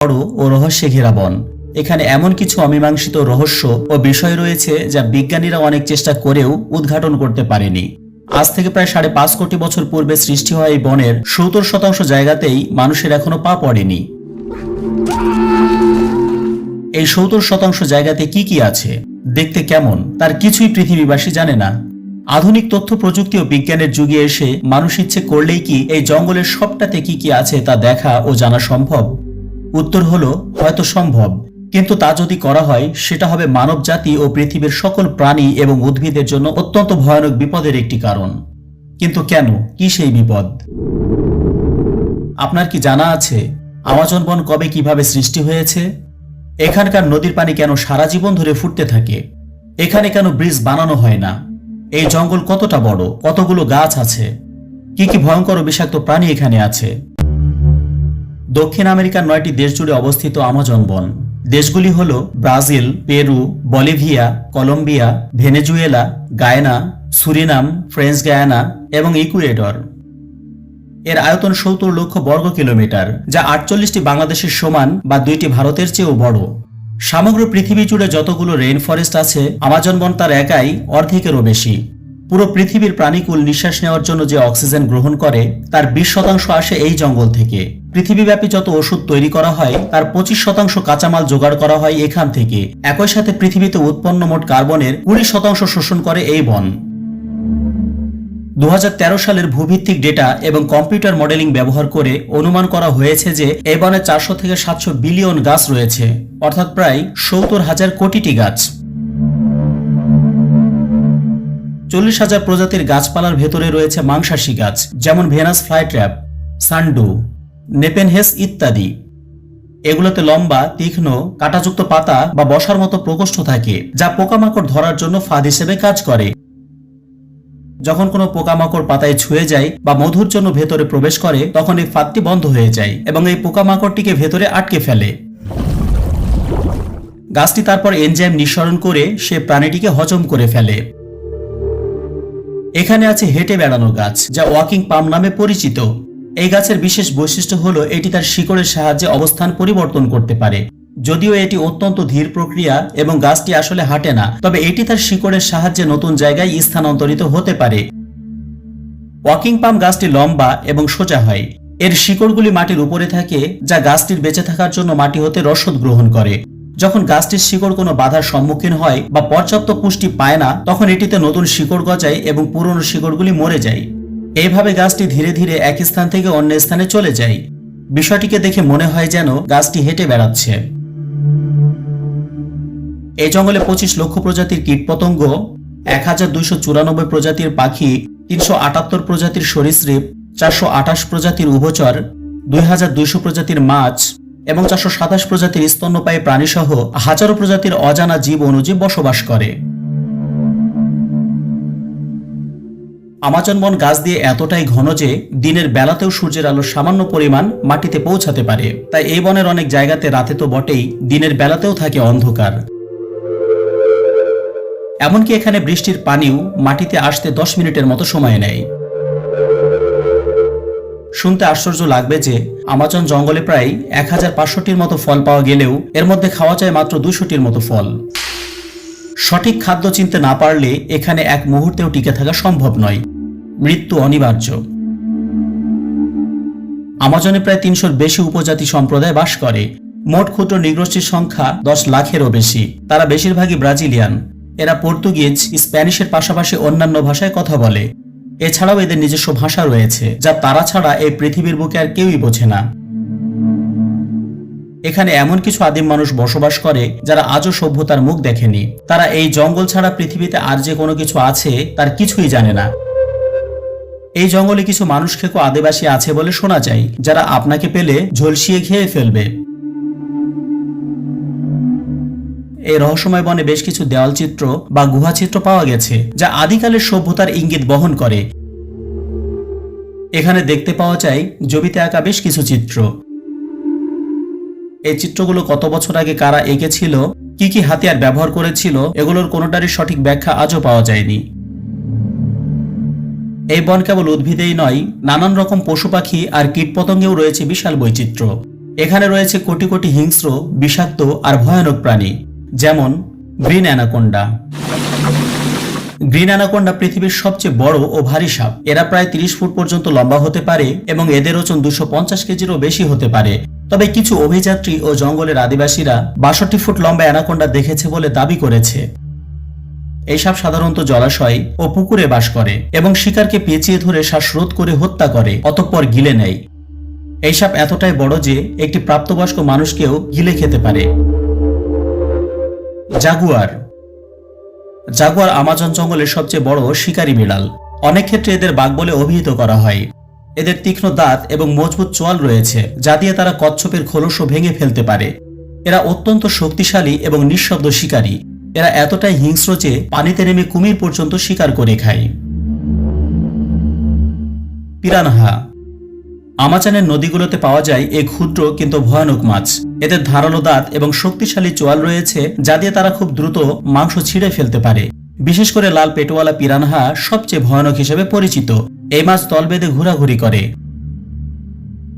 বড় ও রহস্যে ঘেরা বন। এখানে এমন কিছু অমীমাংসিত রহস্য ও বিষয় রয়েছে যা বিজ্ঞানীরা অনেক চেষ্টা করেও উদ্ঘাটন করতে পারেনি। আজ থেকে প্রায় সাড়ে পাঁচ কোটি বছর পূর্বে সৃষ্টি হওয়া এই বনের সত্তর শতাংশ জায়গাতেই মানুষের এখনও পা পড়েনি। এই সত্তর শতাংশ জায়গাতে কি কি আছে? দেখতে কেমন? তার কিছুই পৃথিবীবাসী জানে না। আধুনিক তথ্য, প্রযুক্তি ও বিজ্ঞানের যুগে এসে মানুষ ইচ্ছে করলেই কি এই জঙ্গলের সবটাতে কি কি আছে তা দেখা ও জানা সম্ভব? উত্তর হলো, হয়তো সম্ভব। কিন্তু তা যদি করা হয়, সেটা হবে মানব জাতি ও পৃথিবীর সকল প্রাণী এবং উদ্ভিদের জন্য অত্যন্ত ভয়ানক বিপদের একটি কারণ। কিন্তু কেন? কি সেই বিপদ? আপনার কি জানা আছে, আমাজন বন কবে কীভাবে সৃষ্টি হয়েছে? এখানকার নদীর পানি কেন সারা জীবন ধরে ফুটতে থাকে? এখানে কেন ব্রিজ বানানো হয় না? এই জঙ্গল কতটা বড়? কতগুলো গাছ আছে? কি কি ভয়ঙ্কর বিষাক্ত প্রাণী এখানে আছে? দক্ষিণ আমেরিকার নয়টি দেশ জুড়ে অবস্থিত আমাজন বন। দেশগুলি হল Brazil, Peru, Bolivia, Colombia, Venezuela, Guyana, Suriname, French Guiana এবং ইকুয়েডর। এর আয়তন সত্তর লক্ষ বর্গ কিলোমিটার, যা আটচল্লিশটি বাংলাদেশের সমান বা দুইটি ভারতের চেয়েও বড়। সমগ্র পৃথিবী জুড়ে যতগুলো রেইন ফরেস্ট আছে, আমাজন বন তার একাই অর্ধেকেরও বেশি। পুরো পৃথিবীর প্রাণীকুল নিঃশ্বাস নেওয়ার জন্য যে অক্সিজেন গ্রহণ করে, তার বিশ শতাংশ আসে এই জঙ্গল থেকে। পৃথিবীব্যাপী যত ওষুধ তৈরি করা হয়, তার পঁচিশ শতাংশ কাঁচামাল জোগাড় করা হয় এখান থেকে। একই সাথে পৃথিবীতে উৎপন্ন মোট কার্বনের কুড়ি শতাংশ শোষণ করে এই বন। দু হাজার তেরো সালের ভূভিত্তিক ডেটা এবং কম্পিউটার মডেলিং ব্যবহার করে অনুমান করা হয়েছে যে, এই বনে চারশো থেকে সাতশো বিলিয়ন গাছ রয়েছে, অর্থাৎ প্রায় সত্তর হাজার কোটিটি গাছ। চল্লিশ হাজার প্রজাতির গাছপালার ভেতরে রয়েছে মাংসাশী গাছ, যেমন ভেনাস ফ্লাইট্র্যাপ, সান্ডু, নেপেনহেস ইত্যাদি। এগুলোতে লম্বা, তীক্ষ্ণ, কাঁটাযুক্ত পাতা বা বসার মতো প্রকোষ্ঠ থাকে, যা পোকামাকড় ধরার জন্য ফাঁদ হিসেবে কাজ করে। যখন কোনো পোকামাকড় পাতায় ছুঁয়ে যায় বা মধুর জন্য ভেতরে প্রবেশ করে, তখন এই ফাঁদটি বন্ধ হয়ে যায় এবং এই পোকামাকড়টিকে ভেতরে আটকে ফেলে। গাছটি তারপর এনজাইম নিঃসরণ করে সে প্রাণীটিকে হজম করে ফেলে। এখানে আছে হেঁটে বেড়ানো গাছ, যা ওয়াকিং পাম নামে পরিচিত। এই গাছের বিশেষ বৈশিষ্ট্য হলো এটি তার শিকড়ের সাহায্যে অবস্থান পরিবর্তন করতে পারে। যদিও এটি অত্যন্ত ধীর প্রক্রিয়া এবং গাছটি আসলে হাঁটে না, তবে এটি তার শিকড়ের সাহায্যে নতুন জায়গায় স্থানান্তরিত হতে পারে। ওয়াকিং পাম গাছটি লম্বা এবং সোজা হয়। এর শিকড়গুলি মাটির উপরে থাকে, যা গাছটির বেঁচে থাকার জন্য মাটি হতে রসদ গ্রহণ করে। যখন গাছটির শিকড় কোনো বাধার সম্মুখীন হয় বা পর্যাপ্ত পুষ্টি পায় না, তখন এটিতে নতুন শিকড় গজায় এবং পুরনো শিকড়গুলি মরে যায়। এইভাবে গাছটি ধীরে ধীরে এক স্থান থেকে অন্য স্থানে চলে যায়। বিষয়টিকে দেখে মনে হয় যেন গাছটি হেঁটে বেড়াচ্ছে। এই জঙ্গলে পঁচিশ লক্ষ প্রজাতির কীটপতঙ্গ, এক হাজার দুইশো চুরানব্বই প্রজাতির পাখি, তিনশো আটাত্তর প্রজাতির সরীসৃপ, চারশো আঠাশ প্রজাতির উভচর, দুই হাজার দুইশো প্রজাতির মাছ এবং চারশো সাতাশ প্রজাতির স্তন্যপায়ী প্রাণীসহ হাজারো প্রজাতির অজানা জীব অনুজীব বসবাস করে। আমাজন বন গাছ দিয়ে এতটাই ঘন যে দিনের বেলাতেও সূর্যের আলো সামান্য পরিমাণ মাটিতে পৌঁছাতে পারে। তাই এই বনের অনেক জায়গাতে রাতে তো বটেই, দিনের বেলাতেও থাকে অন্ধকার। এমনকি এখানে বৃষ্টির পানিও মাটিতে আসতে দশ মিনিটের মতো সময় নেয়। শুনতে আশ্চর্য লাগবে যে আমাজন জঙ্গলে প্রায় এক হাজার পাঁচশোটির মতো ফল পাওয়া গেলেও এর মধ্যে খাওয়া যায় মাত্র দুশোটির মতো ফল। সঠিক খাদ্য চিনতে না পারলে এখানে এক মুহূর্তেও টিকে থাকা সম্ভব নয়। মৃত্যু অনিবার্য। আমাজনে প্রায় তিনশোর বেশি উপজাতি সম্প্রদায় বাস করে। মোট ক্ষুদ্র নিগ্রোষ্ঠীর সংখ্যা দশ লাখেরও বেশি। তারা বেশিরভাগই ব্রাজিলিয়ান। এরা পর্তুগিজ, স্প্যানিশের পাশাপাশি অন্যান্য ভাষায় কথা বলে। এছাড়াও এদের নিজস্ব ভাষা রয়েছে, যা তারা ছাড়া এই পৃথিবীর বুকে আর কেউই বোঝে না। এখানে এমন কিছু আদিম মানুষ বসবাস করে, যারা আজও সভ্যতার মুখ দেখেনি। তারা এই জঙ্গল ছাড়া পৃথিবীতে আর যে কোনো কিছু আছে, তার কিছুই জানে না। এই জঙ্গলে কিছু মানুষ খেকো আদিবাসী আছে বলে শোনা যায়, যারা আপনাকে পেলে ঝলসিয়ে খেয়ে ফেলবে। এই রহস্যময় বনে বেশ কিছু দেওয়াল চিত্র বা গুহা চিত্র পাওয়া গেছে, যা আদিকালের সভ্যতার ইঙ্গিত বহন করে। এখানে দেখতে পাওয়া যায় জমিতে আঁকা বেশ কিছু চিত্র। এই চিত্রগুলো কত বছর আগে কারা এঁকেছিল, কি কি হাতিয়ার ব্যবহার করেছিল, এগুলোর কোনোটারই সঠিক ব্যাখ্যা আজও পাওয়া যায়নি। এই বন কেবল উদ্ভিদেই নয়, নানান রকম পশু পাখি আর কীটপতঙ্গেও রয়েছে বিশাল বৈচিত্র্য। এখানে রয়েছে কোটি কোটি হিংস্র, বিষাক্ত আর ভয়ানক প্রাণী, যেমন গ্রিন অ্যানাকোন্ডা। গ্রিন অ্যানাকোন্ডা পৃথিবীর সবচেয়ে বড় ও ভারী সাপ। এরা প্রায় তিরিশ ফুট পর্যন্ত লম্বা হতে পারে এবং এদের ওজন দুশো পঞ্চাশ কেজিরও বেশি হতে পারে। তবে কিছু অভিযাত্রী ও জঙ্গলের আদিবাসীরা বাষট্টি ফুট লম্বা অ্যানাকোন্ডা দেখেছে বলে দাবি করেছে। এই সাপ সাধারণত জলাশয় ও পুকুরে বাস করে এবং শিকারকে পেঁচিয়ে ধরে শ্বাসরোধ করে হত্যা করে, অতঃপর গিলে নেয়। এই সাপ এতটাই বড় যে একটি প্রাপ্তবয়স্ক মানুষকেও গিলে খেতে পারে। জাগুয়ার জাগুয়ার আমাজন জঙ্গলের সবচেয়ে বড় শিকারী বিড়াল। অনেক ক্ষেত্রে এদের বাঘ বলে অভিহিত করা হয়। এদের তীক্ষ্ণ দাঁত এবং মজবুত চোয়াল রয়েছে, যা দিয়ে তারা কচ্ছপের খোলসও ভেঙে ফেলতে পারে। এরা অত্যন্ত শক্তিশালী এবং নিঃশব্দ শিকারী। এরা এতটাই হিংস্র যে পানিতে নেমে কুমির পর্যন্ত শিকার করে খায়। পিরানহা আমাচানের নদীগুলোতে পাওয়া যায় এই ক্ষুদ্র কিন্তু ভয়ানক মাছ। এদের ধারালো দাঁত এবং শক্তিশালী চোয়াল রয়েছে যা দিয়ে তারা খুব দ্রুত মাংস ছিঁড়ে ফেলতে পারে। বিশেষ করে লাল পেটোয়ালা পিরানহা সবচেয়ে ভয়ানক হিসেবে পরিচিত। এই মাছ দল বেঁধে ঘোরাঘুরি করে।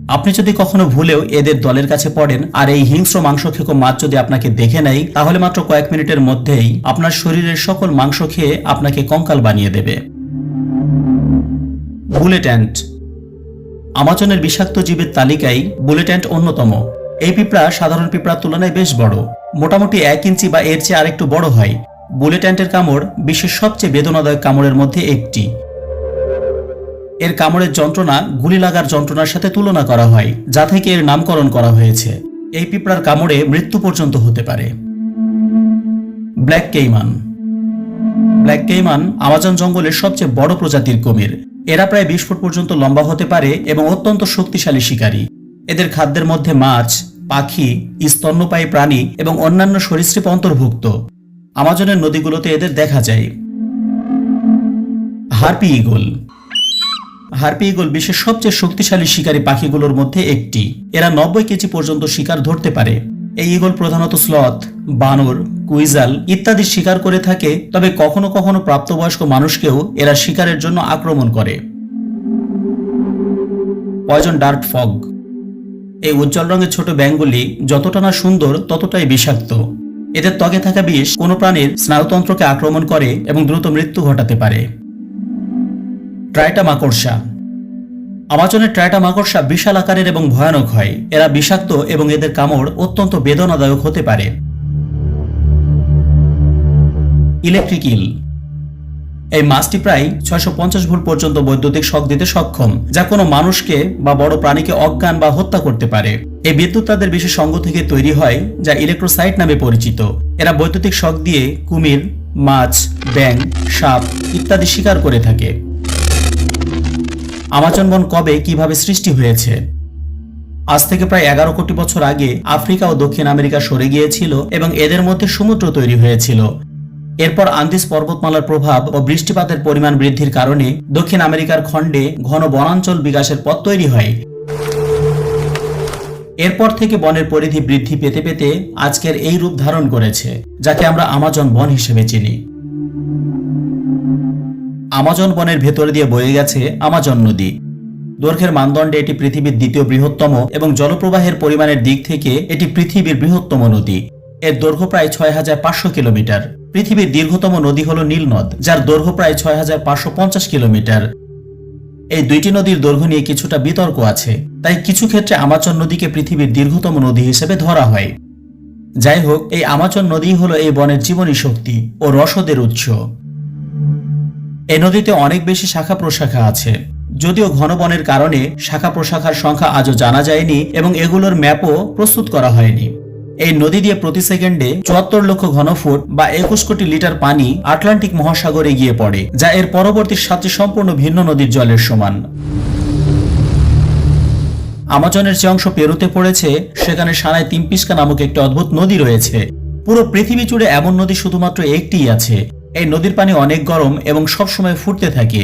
আপনি যদি কখনো ভুলেও এদের দলের কাছে পড়েন আর এই হিংস্র মাংস খেকো মাছ যদি আপনাকে দেখে নেয়, তাহলে মাত্র কয়েক মিনিটের মধ্যেই আপনার শরীরের সকল মাংস খেয়ে আপনাকে কঙ্কাল বানিয়ে দেবে। বুলেট অ্যান্ট আমাজনের বিষাক্ত জীবের তালিকায় বুলেট অ্যান্ট অন্যতম। এই পিঁপড়া সাধারণ পিঁপড়ার তুলনায় বেশ বড়। মোটামুটি এক ইঞ্চি বা এর চেয়ে আরেকটু বড় হয়। বুলেট অ্যান্টের কামড় বিশ্বের সবচেয়ে বেদনাদায়ক কামড়ের মধ্যে একটি। এর কামড়ের যন্ত্রণা গুলি লাগার যন্ত্রণার সাথে তুলনা করা হয়, যা থেকে এর নামকরণ করা হয়েছে। এই পিঁপড়ার কামড়ে মৃত্যু পর্যন্ত হতে পারে। Black caiman. Black caiman Amazon জঙ্গলের সবচেয়ে বড় প্রজাতির কুমির। এরা প্রায় বিশ ফুট পর্যন্ত লম্বা হতে পারে এবং অত্যন্ত শক্তিশালী শিকারী। এদের খাদ্যের মধ্যে মাছ, পাখি, স্তন্যপায়ী প্রাণী এবং অন্যান্য সরীসৃপ অন্তর্ভুক্ত। আমাজনের নদীগুলোতে এদের দেখা যায়। Harpy eagle. হারপি ইগল বিশ্বের সবচেয়ে শক্তিশালী শিকারী পাখিগুলোর মধ্যে একটি। এরা নব্বই কেজি পর্যন্ত শিকার ধরতে পারে। এই ইগল প্রধানত স্লথ, বানর, কুইজাল ইত্যাদি শিকার করে থাকে, তবে কখনো কখনো প্রাপ্তবয়স্ক মানুষকেও এরা শিকারের জন্য আক্রমণ করে। Poison dart frog. এই উজ্জ্বল রঙের ছোট ব্যাঙগুলি যতটা না সুন্দর, ততটাই বিষাক্ত। এদের ত্বকে থাকা বিষ কোনো প্রাণীর স্নায়ুতন্ত্রকে আক্রমণ করে এবং দ্রুত মৃত্যু ঘটাতে পারে। ট্রাইটা মাকড়সা আমাজনের ট্রাইটা মাকড়সা বিশাল আকারের এবং ভয়ানক হয়। এরা বিষাক্ত এবং এদের কামড় অত্যন্ত বেদনাদায়ক হতে পারে। Electric eel. এই মাছটি প্রায় ছয়শো পঞ্চাশ ভোল্ট পর্যন্ত বৈদ্যুতিক শক দিতে সক্ষম, যা কোনো মানুষকে বা বড় প্রাণীকে অজ্ঞান বা হত্যা করতে পারে। এই বিদ্যুৎ তাদের বিশেষ অঙ্গ থেকে তৈরি হয়, যা ইলেকট্রোসাইট নামে পরিচিত। এরা বৈদ্যুতিক শক দিয়ে কুমির, মাছ ব্যাং সাপ ইত্যাদি শিকার করে থাকে। আমাজন বন কবে কীভাবে সৃষ্টি হয়েছে? আজ থেকে প্রায় এগারো কোটি বছর আগে আফ্রিকা ও দক্ষিণ আমেরিকা সরে গিয়েছিল এবং এদের মধ্যে সমুদ্র তৈরি হয়েছিল। এরপর আন্দিস পর্বতমালার প্রভাব ও বৃষ্টিপাতের পরিমাণ বৃদ্ধির কারণে দক্ষিণ আমেরিকার খণ্ডে ঘন বনাঞ্চল বিকাশের পথ তৈরি হয়। এরপর থেকে বনের পরিধি বৃদ্ধি পেতে পেতে আজকের এই রূপ ধারণ করেছে, যাকে আমরা আমাজন বন হিসেবে চিনি। আমাজন বনের ভেতর দিয়ে বয়ে গেছে আমাজন নদী। দৈর্ঘ্যের মানদণ্ডে এটি পৃথিবীর দ্বিতীয় বৃহত্তম এবং জলপ্রবাহের পরিমাণের দিক থেকে এটি পৃথিবীর বৃহত্তম নদী। এর দৈর্ঘ্য প্রায় ছয় হাজার পাঁচশো কিলোমিটার। পৃথিবীর দীর্ঘতম নদী হল নীলনদ, যার দৈর্ঘ্য প্রায় ছয় হাজার পাঁচশো পঞ্চাশ কিলোমিটার। এই দুইটি নদীর দৈর্ঘ্য নিয়ে কিছুটা বিতর্ক আছে, তাই কিছু ক্ষেত্রে আমাজন নদীকে পৃথিবীর দীর্ঘতম নদী হিসেবে ধরা হয়। যাই হোক, এই আমাজন নদী হলো এই বনের জীবনী শক্তি ও রসদের উৎস। এই নদীতে অনেক বেশি শাখা প্রশাখা আছে। যদিও ঘন বনের কারণে শাখা প্রশাখার সংখ্যা আজও জানা যায়নি এবং এগুলোর ম্যাপও প্রস্তুত করা হয়নি। এই নদী দিয়ে প্রতি সেকেন্ডে চুয়াত্তর লক্ষ ঘনফুট বা একুশ কোটি লিটার পানি আটলান্টিক মহাসাগরে গিয়ে পড়ে, যা এর পরবর্তী সাতটি সম্পূর্ণ ভিন্ন নদীর জলের সমান। আমাজনের যে অংশ পেরুতে পড়েছে, সেখানে সানায় তিমপিস্কা নামক একটি অদ্ভুত নদী রয়েছে। পুরো পৃথিবী জুড়ে এমন নদী শুধুমাত্র একটিই আছে। এই নদীর পানি অনেক গরম এবং সবসময় ফুটতে থাকে।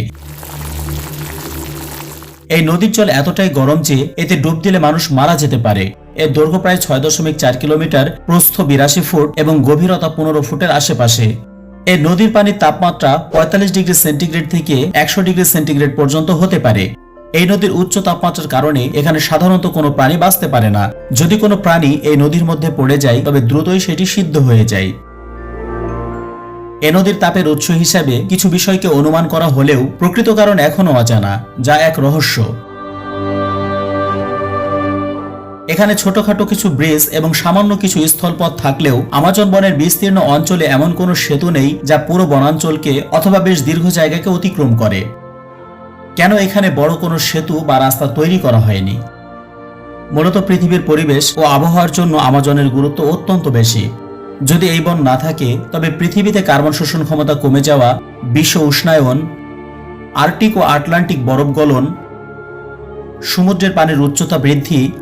এই নদীর জল এতটাই গরম যে এতে ডুব দিলে মানুষ মারা যেতে পারে। এর দৈর্ঘ্য প্রায় ছয় দশমিক চার কিলোমিটার, প্রস্থ বিরাশি ফুট এবং গভীরতা পনেরো ফুটের আশেপাশে। এই নদীর পানির তাপমাত্রা পঁয়তাল্লিশ ডিগ্রি সেন্টিগ্রেড থেকে একশো ডিগ্রি সেন্টিগ্রেড পর্যন্ত হতে পারে। এই নদীর উচ্চ তাপমাত্রার কারণে এখানে সাধারণত কোনো প্রাণী বাঁচতে পারে না। যদি কোনো প্রাণী এই নদীর মধ্যে পড়ে যায়, তবে দ্রুতই সেটি সিদ্ধ হয়ে যায়। এ নদীর তাপের উৎস হিসাবে কিছু বিষয়কে অনুমান করা হলেও প্রকৃত কারণ এখনও অজানা, যা এক রহস্য। এখানে ছোটখাটো কিছু ব্রিজ এবং সামান্য কিছু স্থলপথ থাকলেও আমাজন বনের বিস্তীর্ণ অঞ্চলে এমন কোনো সেতু নেই যা পুরো বনাঞ্চলকে অথবা বেশ দীর্ঘ জায়গাকে অতিক্রম করে। কেন এখানে বড় কোনো সেতু বা রাস্তা তৈরি করা হয়নি? মূলত পৃথিবীর পরিবেশ ও আবহাওয়ার জন্য আমাজনের গুরুত্ব অত্যন্ত বেশি। যদি এই বন না থাকে, তবে পৃথিবীতে কার্বন শোষণ ক্ষমতা কমে যাওয়া, বিশ্ব উষ্ণায়ন, আর্কটিক ও আটলান্টিক বরফ গলন, সমুদ্রের পানির উচ্চতা বৃদ্ধি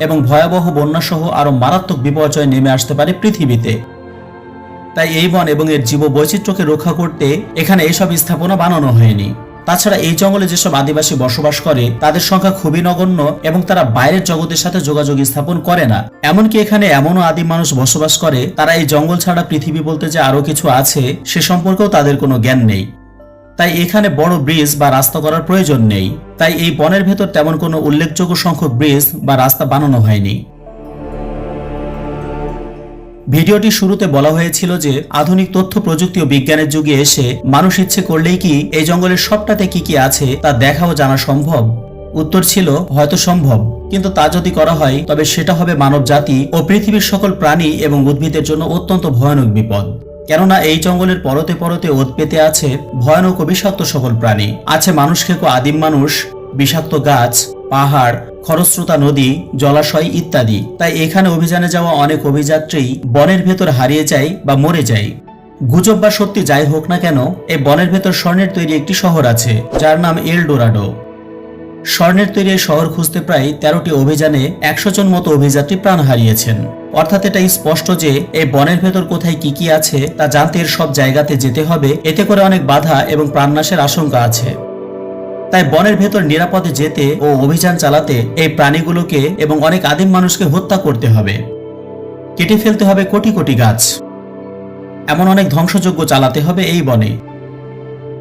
এবং ভয়াবহ বন্যাসহ আরও মারাত্মক বিপর্যয় নেমে আসতে পারে পৃথিবীতে। তাই এই বন এবং এর জীব বৈচিত্র্যকে রক্ষা করতে এখানে এইসব স্থাপনা বানানো হয়নি। তাছাড়া এই জঙ্গলে যেসব আদিবাসী বসবাস করে, তাদের সংখ্যা খুবই নগণ্য এবং তারা বাইরের জগতের সাথে যোগাযোগ স্থাপন করে না। এমনকি এখানে এমনও আদিম মানুষ বসবাস করে, তারা এই জঙ্গল ছাড়া পৃথিবী বলতে যে আরও কিছু আছে, সে সম্পর্কেও তাদের কোনো জ্ঞান নেই। তাই এখানে বড় ব্রিজ বা রাস্তা করার প্রয়োজন নেই। তাই এই বনের ভেতর তেমন কোনো উল্লেখযোগ্য সংখ্যক ব্রিজ বা রাস্তা বানানো হয়নি। ভিডিওটি শুরুতে বলা হয়েছিল যে আধুনিক তথ্য প্রযুক্তি ও বিজ্ঞানের যুগে এসে মানুষ ইচ্ছে করলেই কি এই জঙ্গলের সবটাতে কি কি আছে তা দেখা ও জানা সম্ভব? উত্তর ছিল, হয়তো সম্ভব। কিন্তু তা যদি করা হয়, তবে সেটা হবে মানব জাতি ও পৃথিবীর সকল প্রাণী এবং উদ্ভিদের জন্য অত্যন্ত ভয়ানক বিপদ। কেননা এই জঙ্গলের পরতে পরতে ওত পেতে আছে ভয়ানক বিষাক্ত সকল প্রাণী। আছে মানুষ খেকো আদিম মানুষ বিষাক্ত গাছ, পাহাড়, খরস্রোতা, নদী, জলাশয় ইত্যাদি। তাই এখানে অভিযানে যাওয়া অনেক অভিযাত্রী বনের ভেতর হারিয়ে যায় বা মরে যায়। গুজব বা সত্যি যাই হোক না কেন, এই বনের ভেতর স্বর্ণের তৈরি একটি শহর আছে, যার নাম এল ডোরাডো স্বর্ণের তৈরি এই শহর খুঁজতে প্রায় তেরোটি অভিযানে একশো জন মতো অভিযাত্রী প্রাণ হারিয়েছেন। অর্থাৎ এটা স্পষ্ট যে, এই বনের ভেতর কোথায় কি কি আছে, তা জানতে এর সব জায়গাতে যেতে হবে। এতে করে অনেক বাধা এবং প্রাণনাশের আশঙ্কা আছে। তাই বনের ভেতর নিরাপদে যেতে ও অভিযান চালাতে এই প্রাণীগুলোকে এবং অনেক আদিম মানুষকে হত্যা করতে হবে। কেটে ফেলতে হবে কোটি কোটি গাছ। এমন অনেক ধ্বংসযজ্ঞ চালাতে হবে এই বনে।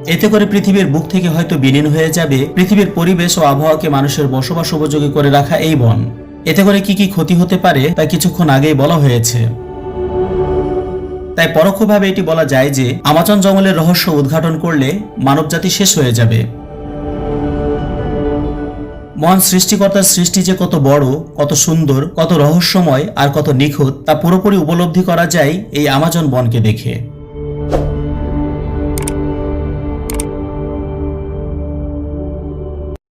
এতে করে পৃথিবীর বুক থেকে হয়তো বিলীন হয়ে যাবে পৃথিবীর পরিবেশ ও আবহাওয়াকে মানুষের বসবাস উপযোগী করে রাখা এই বন। এতে করে কি কি ক্ষতি হতে পারে তা কিছুক্ষণ আগেই বলা হয়েছে। তাই পরোক্ষভাবে এটি বলা যায় যে, আমাজন জঙ্গলের রহস্য উদ্ঘাটন করলে মানবজাতি শেষ হয়ে যাবে। মহান সৃষ্টিকর্তার সৃষ্টি যে কত বড়, কত সুন্দর, কত রহস্যময় আর কত নিখুঁত, তা পুরোপুরি উপলব্ধি করা যায় এই আমাজন বনকে দেখে।